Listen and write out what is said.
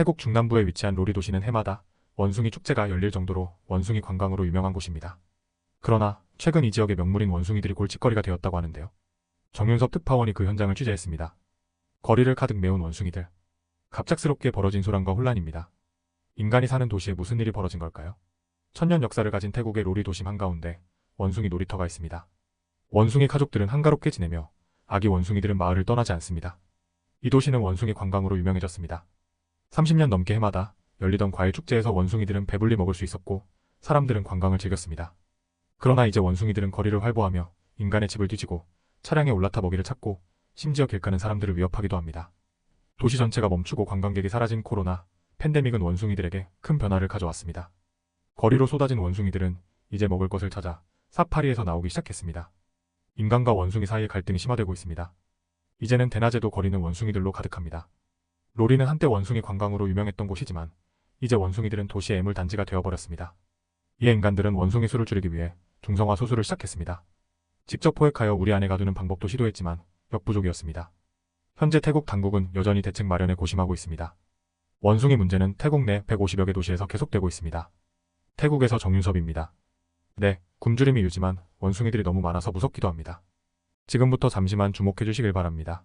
태국 중남부에 위치한 로리 도시는 해마다 원숭이 축제가 열릴 정도로 원숭이 관광으로 유명한 곳입니다. 그러나 최근 이 지역의 명물인 원숭이들이 골칫거리가 되었다고 하는데요. 정윤섭 특파원이 그 현장을 취재했습니다. 거리를 가득 메운 원숭이들. 갑작스럽게 벌어진 소란과 혼란입니다. 인간이 사는 도시에 무슨 일이 벌어진 걸까요? 천년 역사를 가진 태국의 로리 도심 한가운데 원숭이 놀이터가 있습니다. 원숭이 가족들은 한가롭게 지내며 아기 원숭이들은 마을을 떠나지 않습니다. 이 도시는 원숭이 관광으로 유명해졌습니다. 30년 넘게 해마다 열리던 과일 축제에서 원숭이들은 배불리 먹을 수 있었고 사람들은 관광을 즐겼습니다. 그러나 이제 원숭이들은 거리를 활보하며 인간의 집을 뒤지고 차량에 올라타 먹이를 찾고 심지어 길 가는 사람들을 위협하기도 합니다. 도시 전체가 멈추고 관광객이 사라진 코로나 팬데믹은 원숭이들에게 큰 변화를 가져왔습니다. 거리로 쏟아진 원숭이들은 이제 먹을 것을 찾아 사파리에서 나오기 시작했습니다. 인간과 원숭이 사이의 갈등이 심화되고 있습니다. 이제는 대낮에도 거리는 원숭이들로 가득합니다. 로리는 한때 원숭이 관광으로 유명했던 곳이지만 이제 원숭이들은 도시의 애물 단지가 되어버렸습니다. 이에 인간들은 원숭이 수를 줄이기 위해 중성화 소수를 시작했습니다. 직접 포획하여 우리 안에 가두는 방법도 시도했지만 역부족이었습니다. 현재 태국 당국은 여전히 대책 마련에 고심하고 있습니다. 원숭이 문제는 태국 내 150여 개 도시에서 계속되고 있습니다. 태국에서 정윤섭입니다. 네, 굶주림이 유지만 원숭이들이 너무 많아서 무섭기도 합니다. 지금부터 잠시만 주목해 주시길 바랍니다.